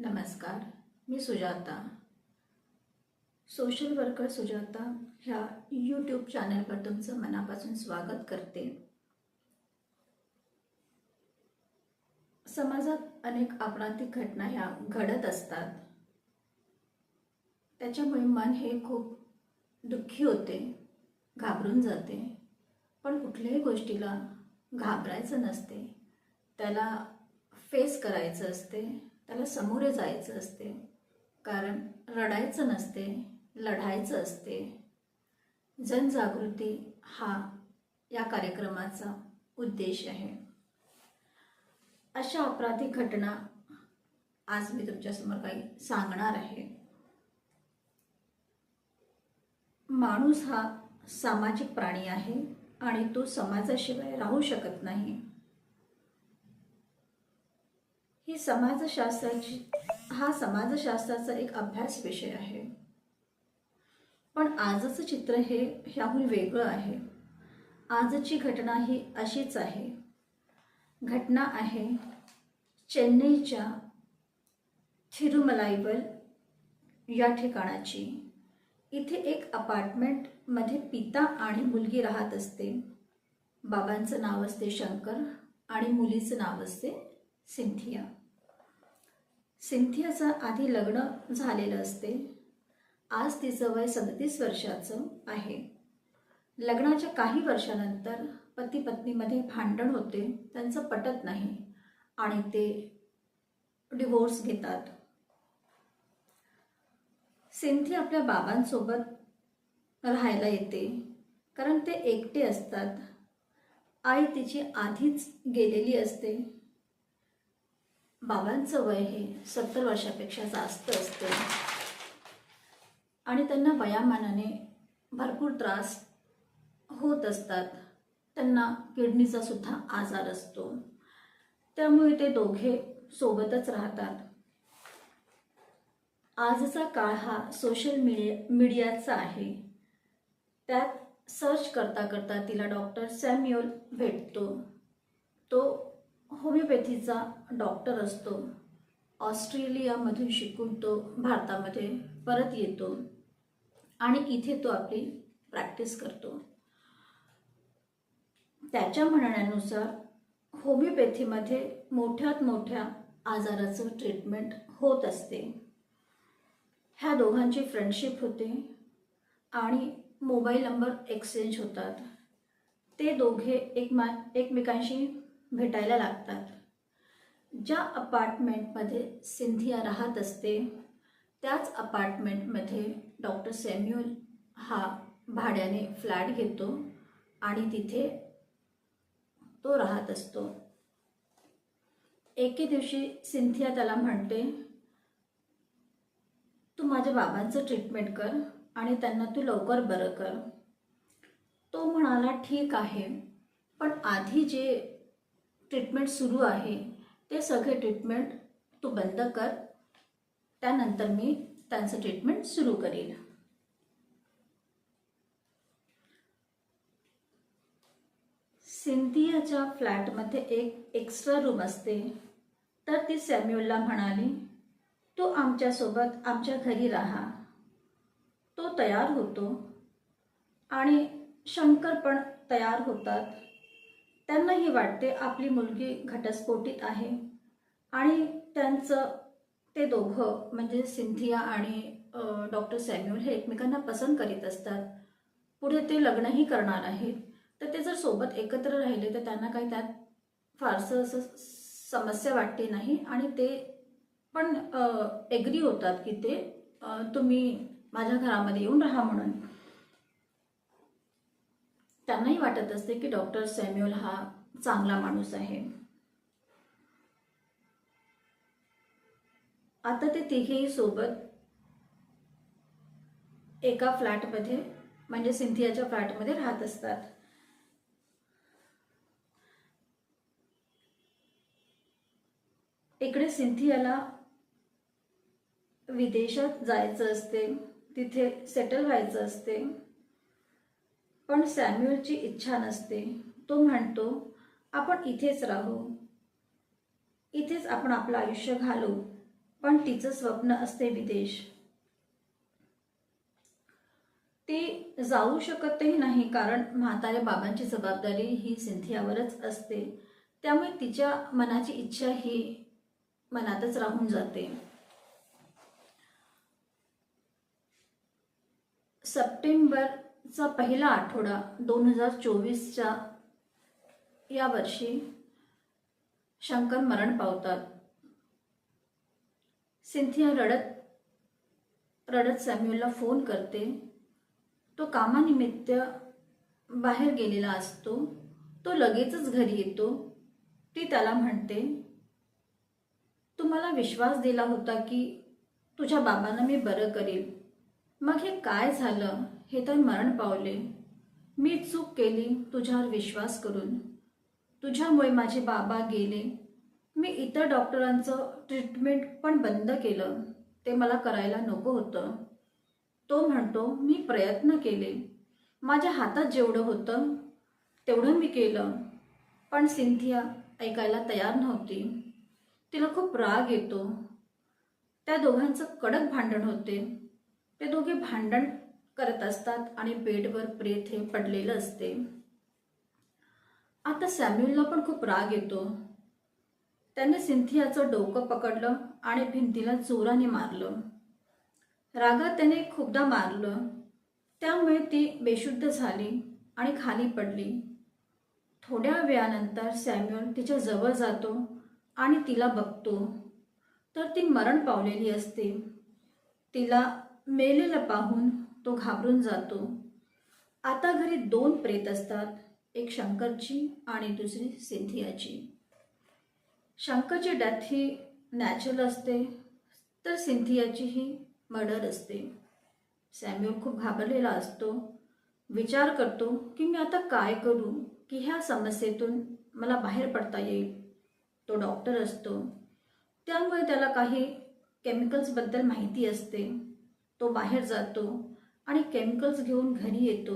नमस्कार मी Sujata. Social worker Sujata ह्या यूट्यूब चॅनलवर तुमचं मनापासून स्वागत करते. समाजात अनेक अपराधिक घटना ह्या घडत असतात. त्याच्यामुळे मन हे खूप दुःखी होते घाबरून जाते. पण कुठल्याही गोष्टीला घाबरायचं नसते त्याला फेस करायचं असते. त्याला समोरे जायचं असते. कारण रडायचं नसते लढायचं असते. जनजागृती हा या कार्यक्रमाचा उद्देश आहे. अशा अपराधिक घटना आज मी तुमच्यासमोर काही सांगणार आहे. माणूस हा सामाजिक प्राणी आहे आणि तो समाजाशिवाय राहू शकत नाही. ही समाजशास्त्राची हा समाजशास्त्राचा एक अभ्यास विषय आहे. पण आजचं चित्र हे ह्याहून वेगळं आहे. आजची घटना ही अशीच आहे. घटना आहे चेन्नईच्या थिरुमलाईवर या ठिकाणाची. इथे एक अपार्टमेंटमध्ये पिता आणि मुलगी राहत असते. बाबांचं नाव असते शंकर आणि मुलीचं नाव असते सिंथिया. सिंथियाचं आधी लग्न झालेलं असते. आज तिचं वय सदतीस वर्षाचं आहे. लग्नाच्या काही वर्षानंतर पती पत्नीमध्ये भांडण होते. त्यांचं पटत नाही आणि ते डिवोर्स घेतात. सिंथी आपल्या बाबांसोबत राहायला येते. कारण ते एकटे असतात. आई तिची आधीच गेलेली असते. बाबांचं वय हे सत्तर वर्षापेक्षा जास्त असते. आणि त्यांना वयामानाने भरपूर त्रास होत असतात. त्यांना किडनीचा सुद्धा आजार असतो. त्यामुळे ते दोघे सोबतच राहतात. आजचा काळ हा सोशल मीडिया मीडियाचा आहे. त्यात सर्च करता करता तिला डॉक्टर सॅम्युअल भेटतो. तो होमिओपॅथीचा डॉक्टर असतो. ऑस्ट्रेलियामधून शिकून तो भारतामध्ये परत येतो आणि इथे तो आपली प्रॅक्टिस करतो. त्याच्या म्हणण्यानुसार होमिओपॅथीमध्ये मोठ्यात मोठ्या आजाराचं ट्रीटमेंट होत असते. ह्या दोघांची फ्रेंडशिप होते आणि मोबाईल नंबर एक्सचेंज होतात. ते दोघे एकमा एकमेकांशी भेटायला लागतात. ज्या अपार्टमेंटमध्ये सिंधिया राहत असते त्याच अपार्टमेंटमध्ये डॉक्टर सॅम्युअल हा भाड्याने फ्लॅट घेतो आणि तिथे तो राहत असतो. एके दिवशी सिंथिया त्याला म्हणते तू माझ्या बाबांचं ट्रीटमेंट कर आणि त्यांना तू लवकर बरं कर. तो म्हणाला ठीक आहे पण आधी जे ट्रीटमेंट सुरू आहे. ते सगळे ट्रीटमेंट तू बंद कर. त्यानंतर मी त्यांचं ट्रीटमेंट सुरू करेन. सिंधियाच्या फ्लॅटमध्ये एक एक्स्ट्रा रूम असते. तर ती सॅम्युअलला म्हणाली तू आमच्यासोबत आमच्या घरी राहा. तो तयार होतो. आणि शंकर पण तयार होतात. त्यांनाही वाटते आपली मुलगी घटस्फोटीत आहे. आणि त्यांचं ते दोघं म्हणजे सिंथिया आणि डॉक्टर सॅम्युअल हे एकमेकांना पसंत करीत असतात. पुढे ते लग्नही करणार आहेत. तर ते जर सोबत एकत्र राहिले तर त्यांना काही त्यात फारसं असं समस्या वाटते नाही. आणि ते पण एग्री होतात की ते तुम्ही माझ्या घरामध्ये येऊन राहा म्हणून. त्यांनाही वाटत असते की डॉक्टर सॅम्युअल हा चांगला माणूस आहे. आता ते तिघेही सोबत एका फ्लॅटमध्ये म्हणजे सिंथियाच्या फ्लॅटमध्ये राहत असतात. इकडे सिंथियाला विदेशात जायचं असते तिथे सेटल व्हायचं असते. पण सॅम्युअलची इच्छा नसते. तो म्हणतो आपण इथेच राहू. इथेच आपण आपलं आयुष्य घालू. पण तिचं स्वप्न असते विदेश. ती जाऊ शकतही नाही कारण म्हाताऱ्या बाबांची जबाबदारी ही सिंथियावरच असते. त्यामुळे तिच्या मनाची इच्छा ही मनातच राहून जाते. सप्टेंबर चा पहिला आठवडा दोन हजार चोवीसच्या या वर्षी शंकर मरण पावतात. सिंथिया रडत रडत सॅम्युअलला फोन करते. तो कामानिमित्त बाहेर गेलेला असतो. तो लगेचच घरी येतो. ती त्याला म्हणते तुम्हाला विश्वास दिला होता की तुझ्या बाबांना मी बरं करेल मग हे काय झालं? हे तर मरण पावले. मी चूक केली तुझ्यावर विश्वास करून. तुझ्यामुळे माझे बाबा गेले. मी इतर डॉक्टरांचं ट्रीटमेंट पण बंद केलं. ते मला करायला नको होतं. तो म्हणतो मी प्रयत्न केले. माझ्या हातात जेवढं होतं तेवढं मी केलं. पण सिंथिया ऐकायला तयार नव्हती. तिला खूप राग येतो. त्या दोघांचं कडक भांडण होते. ते दोघे भांडण करत असतात आणि बेडवर प्रेत हे पडलेलं असते. आता सॅम्युलला पण खूप राग येतो. त्याने सिंथियाचं डोकं पकडलं आणि भिंतीला जोराने मारलं. रागात त्याने खूपदा मारलं. त्यामुळे ती बेशुद्ध झाली आणि खाली पडली. थोड्या वेळानंतर सॅम्युअल तिच्या जवळ जातो आणि तिला बघतो. तर ती मरण पावलेली असते. तिला मेलेलं पाहून तो घाबरून जातो. आता घरी दोन प्रेत असतात एक शंकरची आणि दुसरी सिंथियाची. शंकरची डेथ ही नॅचरल असते तर सिंथियाची ही मर्डर असते. सॅम्युअल खूप घाबरलेला असतो. विचार करतो की मी आता काय करू? की ह्या समस्येतून मला बाहेर पडता येईल? तो डॉक्टर असतो. त्यामुळे त्याला काही केमिकल्सबद्दल माहिती असते. तो बाहेर जातो. आणि केमिकल्स घेऊन घरी येतो.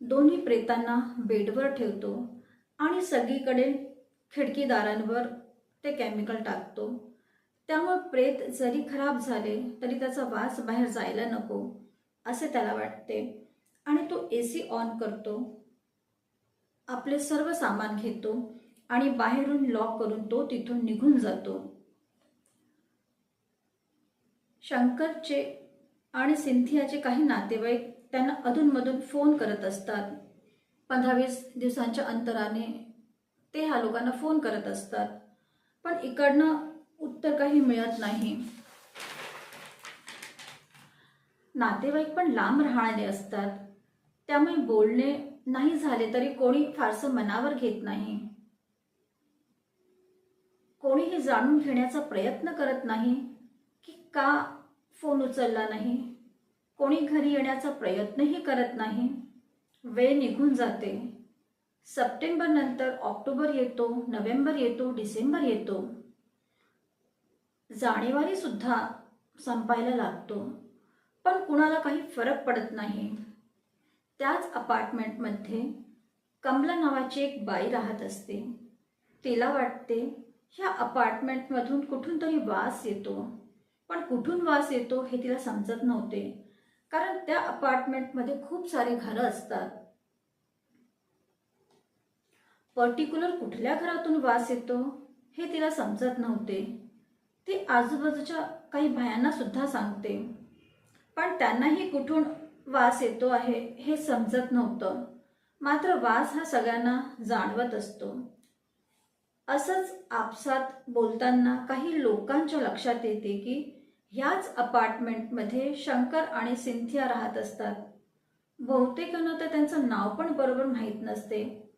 दोन्ही प्रेतांना बेडवर ठेवतो आणि सगळीकडे खिडकीदारांवर ते केमिकल टाकतो. त्यामुळे प्रेत जरी खराब झाले तरी त्याचा वास बाहेर जायला नको असे त्याला वाटते. आणि तो ए सी ऑन करतो. आपले सर्व सामान घेतो आणि बाहेरून लॉक करून तो तिथून निघून जातो. शंकरचे आणि सिंथियाचे काही नातेवाईक त्यांना अधूनमधून फोन करत असतात. पंधरा वीस दिवसांच्या अंतराने ते ह्या लोकांना फोन करत असतात. पण इकडनं उत्तर काही मिळत नाही. नातेवाईक पण लांब राहणारे असतात. त्यामुळे बोलणे नाही झाले तरी कोणी फारसं मनावर घेत नाही. कोणीही जाणून घेण्याचा प्रयत्न करत नाही की का फोन उचलला नाही. कोणी घरी येण्याचा प्रयत्नही करत नाही. वेळ निघून जाते. सप्टेंबर नंतर ऑक्टोबर येतो नोव्हेंबर येतो डिसेंबर येतो. जानेवारी सुद्धा संपायला लागतो. पण कुणाला काही फरक पडत नाही. त्याच अपार्टमेंटमध्ये कमला नावाची एक बाई राहत असते. तिला वाटते ह्या अपार्टमेंटमधून कुठून तरी वास येतो. पण कुठून वास येतो हे तिला समजत नव्हते. कारण त्या अपार्टमेंटमध्ये खूप सारे घरं असतात. पर्टिक्युलर कुठल्या घरातून वास येतो हे तिला समजत नव्हते. ती आजूबाजूच्या काही भायांना सुद्धा सांगते. पण त्यांनाही कुठून वास येतो आहे हे समजत नव्हतं. मात्र वास हा सगळ्यांना जाणवत असतो. असंच आपसात बोलताना काही लोकांच्या लक्षात येते की ह्याच अपार्टमेंटमध्ये शंकर आणि सिंथिया राहत असतात. बहुतेकांना तर त्यांचं नाव पण बरोबर माहीत नसते.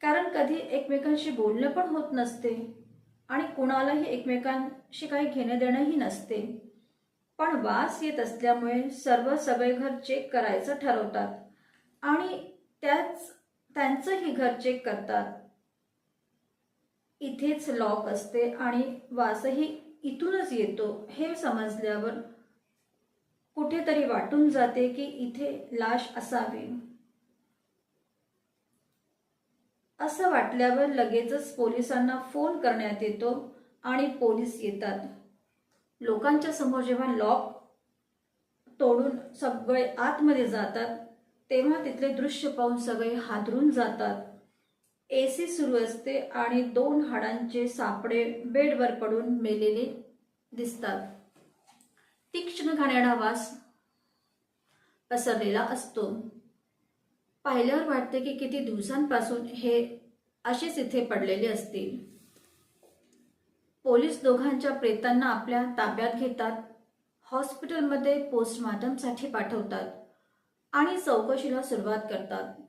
कारण कधी एकमेकांशी बोलणं पण होत नसते. आणि कुणालाही एकमेकांशी काही घेणं देणंही नसते. पण वास येत असल्यामुळे सर्व सगळे घर चेक करायचं ठरवतात. आणि त्याच त्यांचंही घर चेक करतात. इथेच लॉक असते आणि वासही इथूनच येतो. हे समजल्यावर कुठेतरी वाटून जाते की इथे लाश असावी. असं वाटल्यावर लगेचच पोलिसांना फोन करण्यात येतो आणि पोलीस येतात. लोकांच्या समोर जेव्हा लॉक तोडून सगळे आतमध्ये जातात तेव्हा तिथले दृश्य पाहून सगळे हादरून जातात. ए सी सुरू असते आणि दोन हाडांचे सापडे बेडवर पडून मेलेले दिसतात. तीक्ष्ण घाणेरडा वास पसरलेला असतो. पाहिल्यावर वाटते की किती दिवसांपासून हे असेच इथे पडलेले असतील. पोलीस दोघांच्या प्रेतांना आपल्या ताब्यात घेतात. हॉस्पिटलमध्ये पोस्टमॉर्टमसाठी पाठवतात आणि चौकशीला सुरुवात करतात.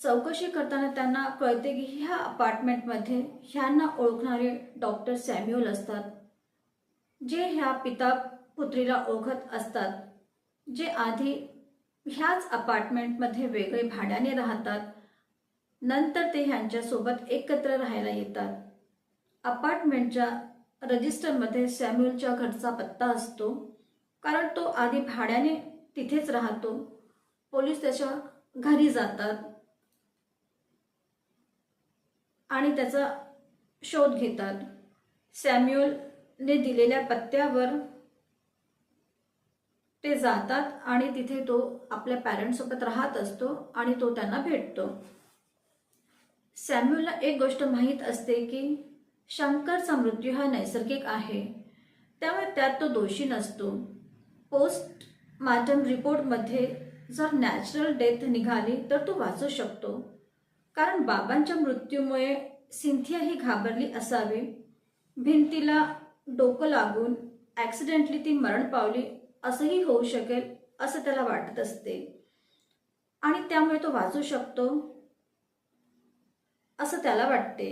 चौकशी करताना त्यांना कळते की ह्या अपार्टमेंटमध्ये ह्यांना ओळखणारे डॉक्टर सॅम्युअल असतात जे ह्या पिता पुत्रीला ओळखत असतात जे आधी ह्याच अपार्टमेंटमध्ये वेगळे भाड्याने राहतात नंतर ते ह्यांच्यासोबत एकत्र राहायला येतात. अपार्टमेंटच्या रजिस्टरमध्ये सॅम्युअलच्या घरचा पत्ता असतो कारण तो आधी भाड्याने तिथेच राहतो पोलीस त्याच्या घरी जातात. आणि त्याचा शोध घेतात. सॅम्युअलने दिलेल्या पत्त्यावर ते जातात आणि तिथे तो आपल्या पॅरेंट्ससोबत राहत असतो आणि तो त्यांना भेटतो. सॅम्युअलला एक गोष्ट माहीत असते की शंकरचा मृत्यू हा नैसर्गिक आहे. त्यामुळे त्यात तो दोषी नसतो. पोस्ट मार्टम रिपोर्टमध्ये जर नॅचरल डेथ निघाली तर तो वाचू शकतो. कारण बाबांच्या मृत्यूमुळे सिंथिया ही घाबरली असावी. भिंतीला डोकं लागून ॲक्सिडेंटली ती मरण पावली असंही होऊ शकेल असं त्याला वाटत असते. आणि त्यामुळे तो वाचू शकतो असं त्याला वाटते.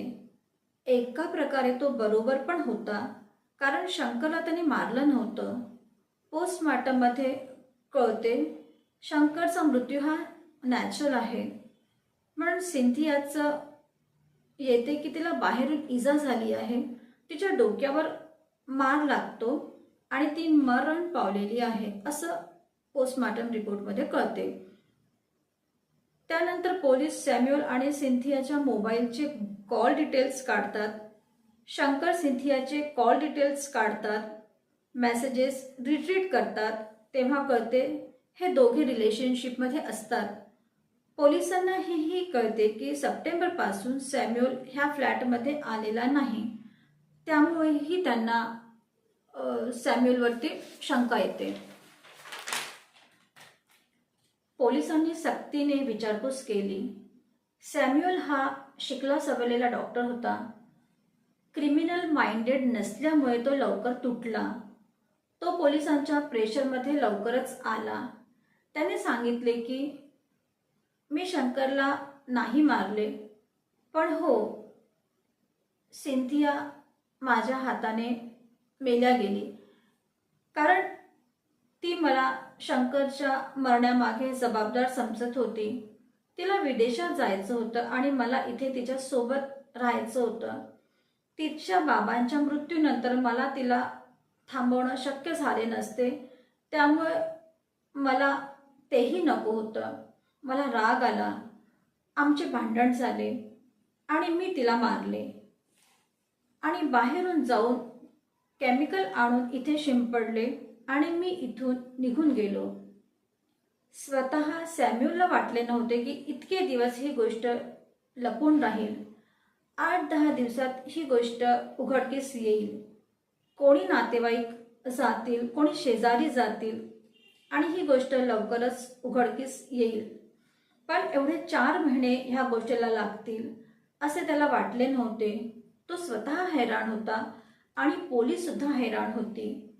एका प्रकारे तो बरोबर पण होता कारण शंकरला त्याने मारलं नव्हतं. पोस्टमॉर्टममध्ये कळते शंकरचा मृत्यू हा नॅचरल आहे. म्हणून सिंथियाचं येते की तिला बाहेरून इजा झाली आहे. तिच्या डोक्यावर मार लागतो आणि ती मरण पावलेली आहे असं पोस्टमार्टम रिपोर्टमध्ये कळते. त्यानंतर पोलीस सॅम्युअल आणि सिंथियाच्या मोबाईलचे कॉल डिटेल्स काढतात. शंकर सिंथियाचे कॉल डिटेल्स काढतात. मेसेजेस रिट्रीट करतात. तेव्हा कळते हे दोघे रिलेशनशिपमध्ये असतात. पोलिसांना हेही कळते की सप्टेंबरपासून सॅम्युअल ह्या फ्लॅटमध्ये आलेला नाही. त्यामुळेही त्यांना सॅम्युअलवरती शंका येते. पोलिसांनी सक्तीने विचारपूस केली. सॅम्युअल हा शिकला सवलेला डॉक्टर होता. क्रिमिनल माइंडेड नसल्यामुळे तो लवकर तुटला. तो पोलिसांच्या प्रेशरमध्ये लवकरच आला. त्याने सांगितले की मी शंकरला नाही मारले पण हो सिंथिया माझ्या हाताने मेल्या गेली. कारण ती मला शंकरच्या मरण्यामागे जबाबदार समजत होती. तिला विदेशात जायचं होतं आणि मला इथे तिच्या सोबत राहायचं होतं. तिच्या बाबांच्या मृत्यूनंतर मला तिला थांबवणं शक्य झाले नसते त्यामुळे मला तेही नको होतं. मला राग आला. आमचे भांडण झाले आणि मी तिला मारले. आणि बाहेरून जाऊन केमिकल आणून इथे शिंपडले आणि मी इथून निघून गेलो. स्वतः सॅम्युलला वाटले नव्हते की इतके दिवस ही गोष्ट लपून राहील. आठ दहा दिवसात ही गोष्ट उघडकीस येईल. कोणी नातेवाईक जातील कोणी शेजारी जातील आणि ही गोष्ट लवकरच उघडकीस येईल. पण एवढे चार महिने ह्या गोष्टीला लागतील असे त्याला वाटले नव्हते. तो स्वतः हैराण होता आणि पोलीस सुद्धा हैराण होती.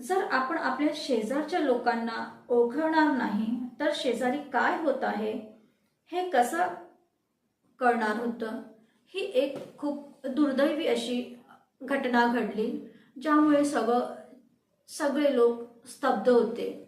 जर आपण आपल्या शेजारच्या लोकांना ओळखणार नाही तर शेजारी काय होत आहे? हे कसं कळणार होतं? ही एक खूप दुर्दैवी अशी घटना घडली ज्यामुळे सगळं सगळे लोक स्तब्ध होते.